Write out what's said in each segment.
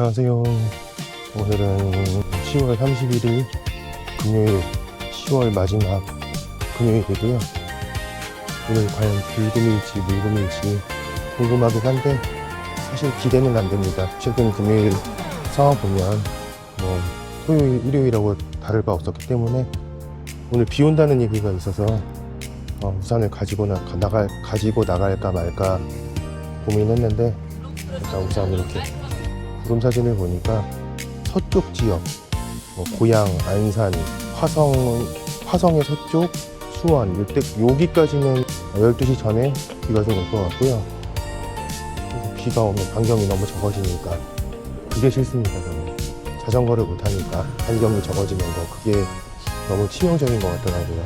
안녕하세요. 오늘은 10월 31일 금요일 10월 마지막 금요일이고요. 오늘 과연 불금일지 물금일지 궁금하긴 한데 사실 기대는 안 됩니다. 최근 금요일 상황 보면 뭐 토요일, 일요일하고 다를 바 없었기 때문에 오늘 비 온다는 얘기가 있어서 어, 우산을 가지고 나, 나갈, 가지고 나갈까 말까 고민했는데 일단 우산 이렇게 구름 사진을 보니까 서쪽 지역, 뭐 고양, 안산, 화성, 화성의 서쪽, 수원, 이때 여기까지는 12시 전에 비가 좀 올 것 같고요. 비가 오면 반경이 너무 적어지니까 그게 싫습니다. 저는 자전거를 못 타니까 반경이 적어지는 거 그게 너무 치명적인 것 같더라고요.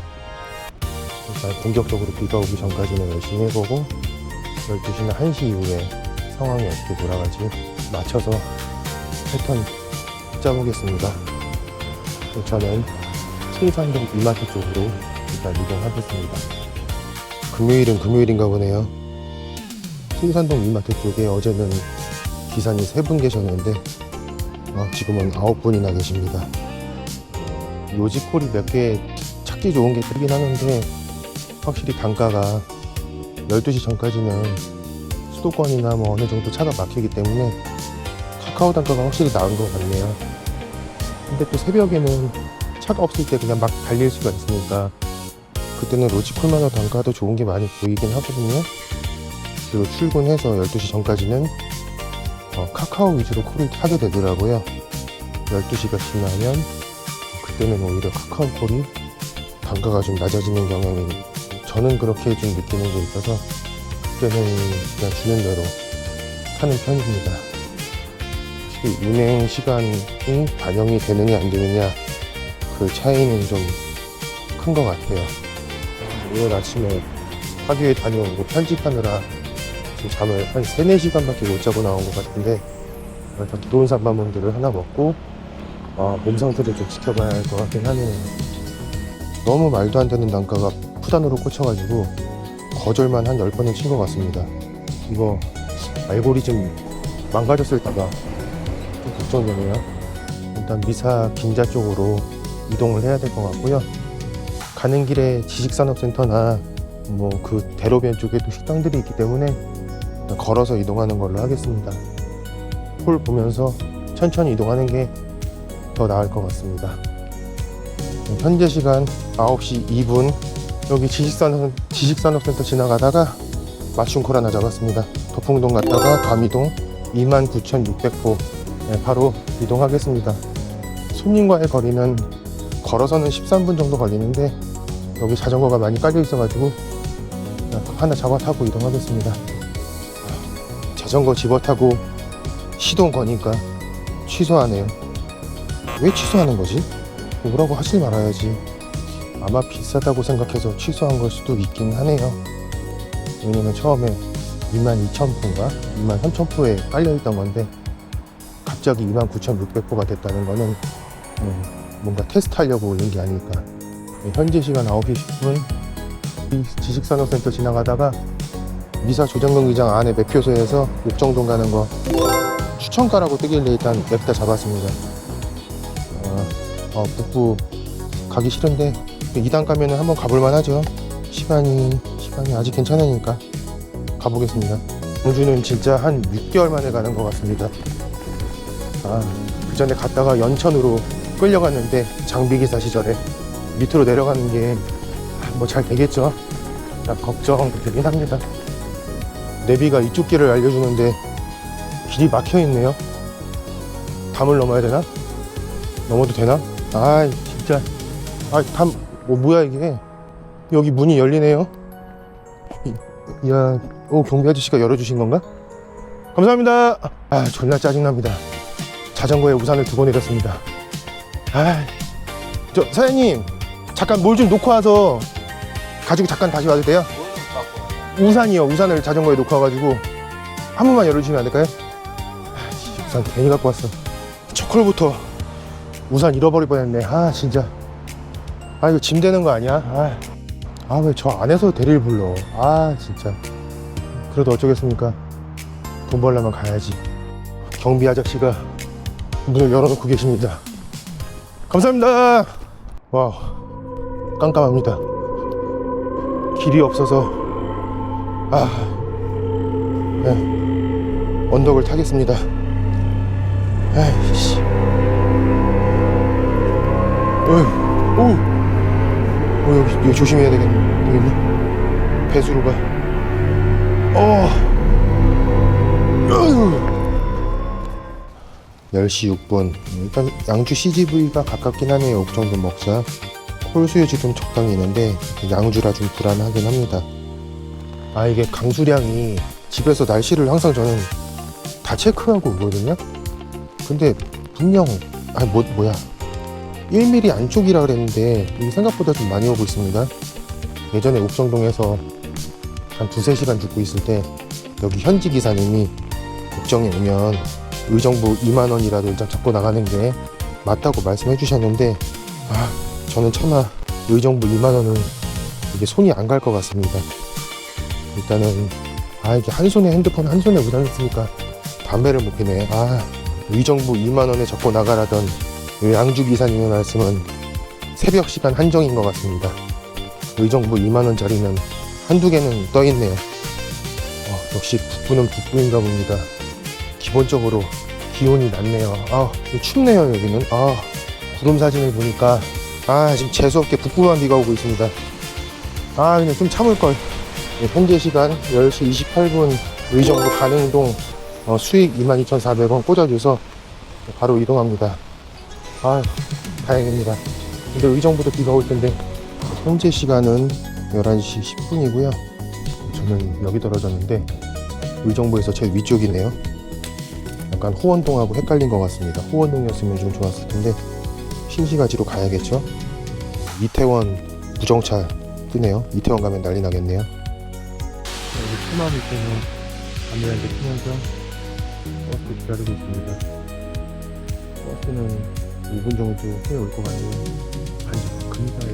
일단 본격적으로 비가 오기 전까지는 열심히 해보고 12시나 1시 이후에 상황이 어떻게 돌아갈지 맞춰서 패턴 짜보겠습니다. 저는青산동 이마트 쪽으로 일단 이동하겠습니다. 금요일은 금요일인가 보네요.青산동 이마트 쪽에 어제는 기사님 세 분 계셨는데 어, 지금은 아홉 분이나 계십니다. 요지콜이 몇 개 찾기 좋은 게 뜨긴 하는데 확실히 단가가 12시 전까지는 수도권이나 뭐 어느 정도 차가 막히기 때문에 카카오 단가가 확실히 나은 것 같네요. 근데 또 새벽에는 차가 없을 때 그냥 막 달릴 수가 있으니까 그때는 로지콜만한 단가도 좋은 게 많이 보이긴 하거든요. 그리고 출근해서 12시 전까지는 어, 카카오 위주로 콜을 하게 되더라고요. 12시가 지나면 그때는 오히려 카카오 콜이 단가가 좀 낮아지는 경향이 저는 그렇게 좀 느끼는 게 있어서 그때는 그냥 주는 대로 사는 편입니다. 혹시 운행 시간이 반영이 되느냐 안 되느냐 그 차이는 좀 큰 것 같아요. 오늘 아침에 학교에 다녀오고 편집하느라 지금 잠을 한 3, 4시간밖에 못 자고 나온 것 같은데 일단 들어온 산마문들을 하나 먹고 아, 몸 상태를 좀 지켜봐야 할 것 같긴 하네요. 너무 말도 안 되는 단가가 푸단으로 꽂혀가지고 거절만 한 10번은 친 것 같습니다. 이거 알고리즘 망가졌을까봐 좀 걱정되네요. 일단 미사 긴자 쪽으로 이동을 해야 될 것 같고요. 가는 길에 지식산업센터나 뭐 그 대로변 쪽에도 식당들이 있기 때문에 일단 걸어서 이동하는 걸로 하겠습니다. 홀 보면서 천천히 이동하는 게 더 나을 것 같습니다. 현재 시간 9시 2분 여기 지식산업, 지식산업센터 지나가다가 맞춤콜 하나 잡았습니다. 도풍동 갔다가 감이동 29,600호 네, 바로 이동하겠습니다. 손님과의 거리는 걸어서는 13분 정도 걸리는데 여기 자전거가 많이 깔려 있어가지고 하나 잡아 타고 이동하겠습니다. 자전거 집어 타고 시동 거니까 취소하네요. 왜 취소하는 거지? 뭐라고 하지 말아야지. 아마 비싸다고 생각해서 취소한 걸 수도 있긴 하네요. 왜냐면 처음에 22,000포인가 23,000포에 깔려있던 건데 갑자기 29,600포가 됐다는 거는 음, 뭔가 테스트 하려고 올린 게 아닐까. 네, 현재 시간 9시 10분 이 지식산업센터 지나가다가 미사 조정경기장 안에 매표소에서 옥정동 가는 거 추천가라고 뜨길래 일단 냅다 잡았습니다. 어, 어, 북부 가기 싫은데 2단 가면은 한번 가볼만 하죠. 시간이 시간이 아직 괜찮으니까 가보겠습니다. 공주는 진짜 한 6개월 만에 가는 것 같습니다. 아, 그 전에 갔다가 연천으로 끌려갔는데 장비기사 시절에 밑으로 내려가는 게 뭐 잘 되겠죠. 나 걱정되긴 합니다. 내비가 이쪽 길을 알려주는데 길이 막혀 있네요. 담을 넘어야 되나? 넘어도 되나? 아, 진짜. 아, 담, 뭐, 뭐야, 이게. 여기 문이 열리네요. 이- 야, 오, 경비 아저씨가 열어주신 건가? 감사합니다. 아, 존나 짜증납니다. 자전거에 우산을 두고 내렸습니다. 아, 저, 사장님, 잠깐 뭘 좀 놓고 와서 가지고 잠깐 다시 와도 돼요? 우산이요. 우산을 자전거에 놓고 와가지고 한 번만 열어주시면 안 될까요? 아, 씨, 우산 괜히 갖고 왔어. 초콜부터 우산 잃어버릴 뻔했네. 아 진짜. 아 이거 짐 되는 거 아니야? 아, 아왜저 안에서 대리를 불러? 아 진짜. 그래도 어쩌겠습니까? 돈 벌려면 가야지. 경비 아저씨가 문을 열어놓고 계십니다. 감사합니다. 와, 깜깜합니다. 길이 없어서 아, 네, 언덕을 타겠습니다. 아이씨, 어이, 오, 어, 여기, 여기 조심해야 되겠, 되겠네. 배수로가, 어, 어휴. 10시 6분. 일단 양주 CGV가 가깝긴 하네요. 옥정도 먹자. 콜수유지 좀 적당히 있는데 양주라 좀 불안하긴 합니다. 아 이게 강수량이 집에서 날씨를 항상 저는 다 체크하고 오거든요. 근데 분명 아 뭐 뭐야 1mm 안쪽이라 그랬는데 생각보다 좀 많이 오고 있습니다. 예전에 옥정동에서 한 두세 시간 죽고 있을 때 여기 현지 기사님이 옥정에 오면 의정부 2만 원이라도 일단 잡고 나가는 게 맞다고 말씀해 주셨는데 아 저는 차마 의정부 2만 원은 이게 손이 안 갈 것 같습니다. 일단은 아 이게 한 손에 핸드폰 한 손에 의자였으니까 담배를 못 피네. 아 의정부 2만 원에 잡고 나가라던 이 양주 기사님의 말씀은 새벽 시간 한정인 것 같습니다. 의정부 2만 원짜리는 한두 개는 떠 있네요. 어, 역시 북부는 북부인가 봅니다. 기본적으로 기온이 낮네요. 아, 춥네요, 여기는. 아, 구름 사진을 보니까, 아, 지금 재수없게 북부만 비가 오고 있습니다. 아, 그냥 좀 참을걸. 네, 현재 시간 10시 28분 의정부 가능동 어, 수익 22,400원 꽂아줘서 바로 이동합니다. 아, 다행입니다. 근데 의정부도 비가 올 텐데, 현재 시간은 11시 10분이고요. 저는 여기 떨어졌는데, 의정부에서 제일 위쪽이네요. 약간 호원동하고 헷갈린 것 같습니다. 호원동이었으면 좀 좋았을 텐데 신시가지로 가야겠죠. 이태원 부정차 뜨네요. 이태원 가면 난리 나겠네요. 여기 토마 밑에는 안내한테 피면서 버스 기다리고 있습니다. 버스는 5분 정도 후에 올 것 같네요. 한 근사에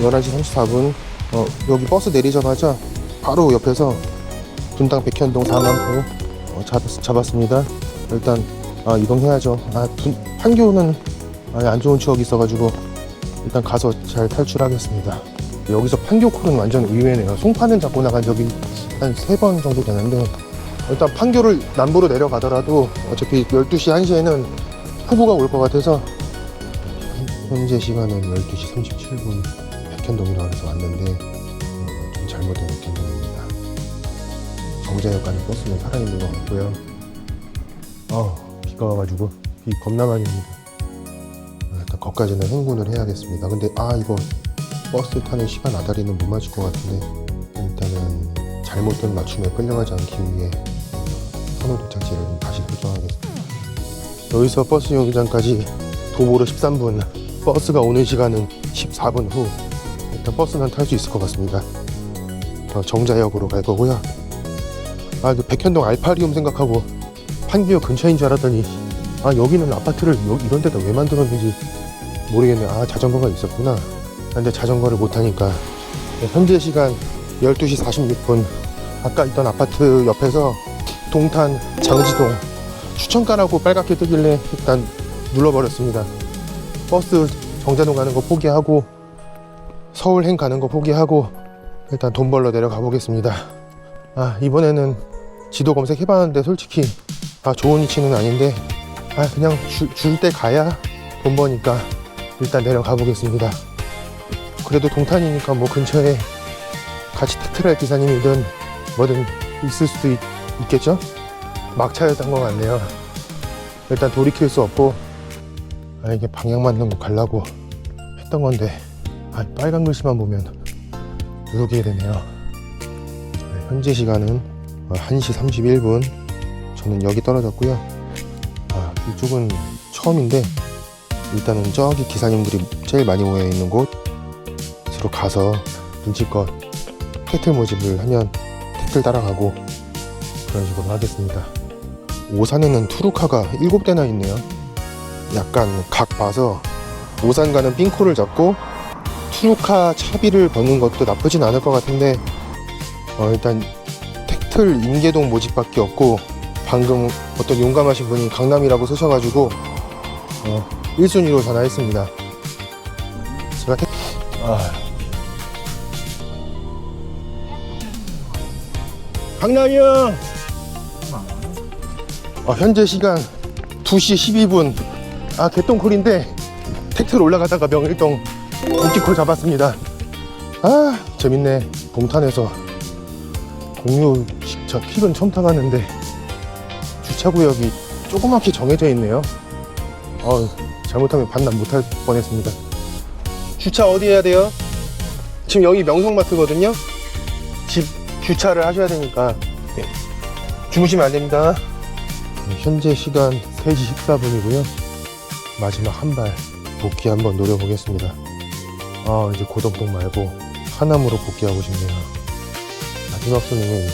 11시 34분 어, 여기 버스 내리자마자 바로 옆에서 분당 백현동 4만포 어, 잡, 잡았습니다. 일단 아, 이동해야죠. 아, 분- 판교는 아, 안 좋은 추억이 있어가지고 일단 가서 잘 탈출하겠습니다. 여기서 판교콜은 완전 의외네요. 송파는 잡고 나간 적이 한 세 번 정도 되는데 일단 판교를 남부로 내려가더라도 어차피 12시 1시에는 후보가 올 것 같아서 현재 시간은 12시 37분 백현동이라고 해서 왔는데 어, 좀 잘못된 백현동입니다. 정자역 가는 버스는 살아있는 것 같고요. 어, 비가 와가지고 비 겁나 많이 옵니다. 아, 일단 거기까지는 행군을 해야겠습니다. 근데 아 이거 버스 타는 시간 아다리는 못 맞출 것 같은데 일단은 잘못된 맞춤에 끌려가지 않기 위해 선호 도착지를 다시 설정하겠습니다. 여기서 버스 정류장까지 도보로 13분, 버스가 오는 시간은 14분 후 일단 버스는 탈 수 있을 것 같습니다. 어, 정자역으로 갈 거고요. 아, 그 백현동 알파리움 생각하고 판교역 근처인 줄 알았더니 아 여기는 아파트를 여- 이런 데다 왜 만들었는지 모르겠네. 아 자전거가 있었구나. 근데 자전거를 못 타니까. 현재 시간 12시 46분. 아까 있던 아파트 옆에서 동탄 장지동 추천가라고 빨갛게 뜨길래 일단 눌러버렸습니다. 버스 정자동 가는 거 포기하고 서울행 가는 거 포기하고 일단 돈 벌러 내려가 보겠습니다. 아 이번에는 지도 검색해봤는데 솔직히 아 좋은 위치는 아닌데 아 그냥 줄 때 가야 돈 버니까 일단 내려가 보겠습니다. 그래도 동탄이니까 뭐 근처에 같이 택트랄 기사님이든 뭐든 있을 수도 있, 있겠죠? 막차였던 것 같네요. 일단 돌이킬 수 없고 아 이게 방향 맞는 곳 가려고 했던 건데 아 빨간 글씨만 보면 누르게 되네요. 네, 현재 시간은 1시 31분 저는 여기 떨어졌고요. 아, 이쪽은 처음인데 일단은 저기 기사님들이 제일 많이 모여 있는 곳으로 가서 눈치껏 택틀 모집을 하면 택틀 따라가고 그런 식으로 하겠습니다. 오산에는 투루카가 7대나 있네요. 약간 각 봐서 오산 가는 삥코를 잡고 투루카 차비를 버는 것도 나쁘진 않을 것 같은데 어, 일단 택틀 인계동 모집밖에 없고 방금 어떤 용감하신 분이 강남이라고 쓰셔가지고 어, 1순위로 전화했습니다. 제가 택... 아... 강남이요. 어, 현재 시간 2시 12분. 아 개똥콜인데 택트로 올라가다가 명일동 국기콜 잡았습니다. 아 재밌네. 동탄에서 공유 저 픽은 처음 타봤는데 주차구역이 조그맣게 정해져 있네요. 어, 잘못하면 반납 못할 뻔했습니다. 주차 어디 해야 돼요? 지금 여기 명성마트거든요. 집 주차를 하셔야 되니까 네. 주무시면 안 됩니다. 현재 시간 3시 14분이고요. 마지막 한 발 복귀 한번 노려보겠습니다. 아 이제 고덕동 말고 하남으로 복귀하고 싶네요. 마지막 손님은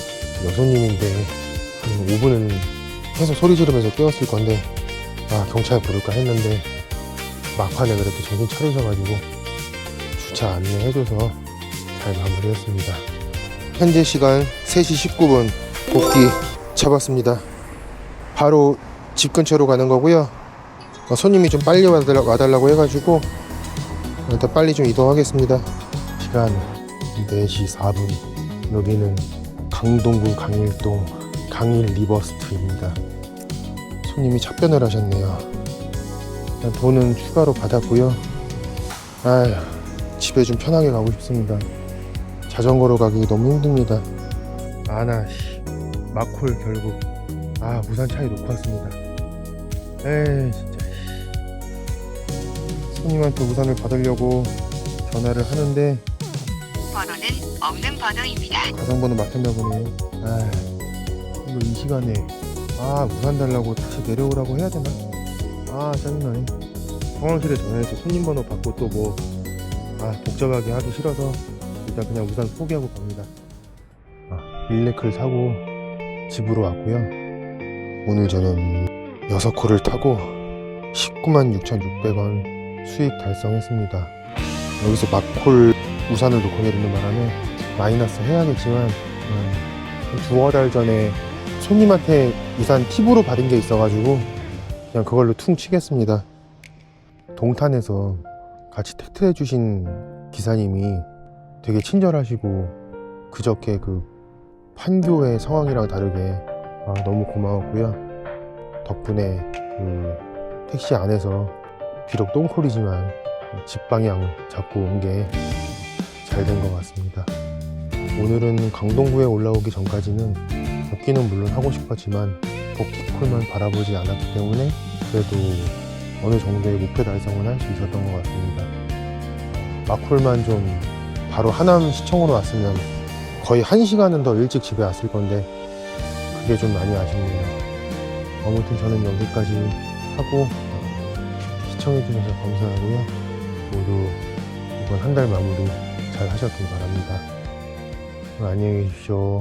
여손님인데 한 5분은 계속 소리 지르면서 깨웠을 건데 아 경찰 부를까 했는데 막판에 그래도 정신 차리셔가지고 주차 안내해줘서 잘 마무리했습니다. 현재 시간 3시 19분 복귀 잡았습니다. 바로 집 근처로 가는 거고요. 어, 손님이 좀 빨리 와달라, 와달라고 해가지고 일단 빨리 좀 이동하겠습니다. 시간 4시 4분. 여기는 강동구 강일동 강일 리버스트입니다. 손님이 착변을 하셨네요. 일단 돈은 추가로 받았고요. 아휴, 집에 좀 편하게 가고 싶습니다. 자전거로 가기 너무 힘듭니다. 아나 씨 마콜 결국 아 우산 차에 놓고 왔습니다. 에이 진짜 씨. 손님한테 우산을 받으려고 전화를 하는데 번호는 없는 번호입니다. 가상번호 맡았나 보네요. 아 이거 이 시간에 아 우산 달라고 다시 내려오라고 해야 되나? 아 짜증나네. 상황실에 전화해서 손님 번호 받고 또 뭐 아 복잡하게 하기 싫어서 일단 그냥 우산 포기하고 갑니다. 아 일레클 사고 집으로 왔고요. 오늘 저는 6콜을 타고 19만 6,600원 수익 달성했습니다. 여기서 막콜 우산을 놓고 내리는 바람에 마이너스 해야겠지만 음, 두어 달 전에 손님한테 우산 팁으로 받은 게 있어가지고 그냥 그걸로 퉁 치겠습니다. 동탄에서 같이 택트해 주신 기사님이 되게 친절하시고 그저께 그 판교의 상황이랑 다르게 아, 너무 고마웠고요. 덕분에 그 택시 안에서 비록 똥콜이지만 집 방향 잡고 온 게 잘 된 것 같습니다. 오늘은 강동구에 올라오기 전까지는 복귀는 물론 하고 싶었지만 복귀콜만 바라보지 않았기 때문에 그래도 어느 정도의 목표 달성은 할 수 있었던 것 같습니다. 마콜만 좀 바로 하남 시청으로 왔으면 거의 한 시간은 더 일찍 집에 왔을 건데 그게 좀 많이 아쉽네요. 아무튼 저는 여기까지 하고 어, 시청해주셔서 감사하고요. 모두 이번 한 달 마무리 잘 하셨길 바랍니다. 안녕히 계십시오.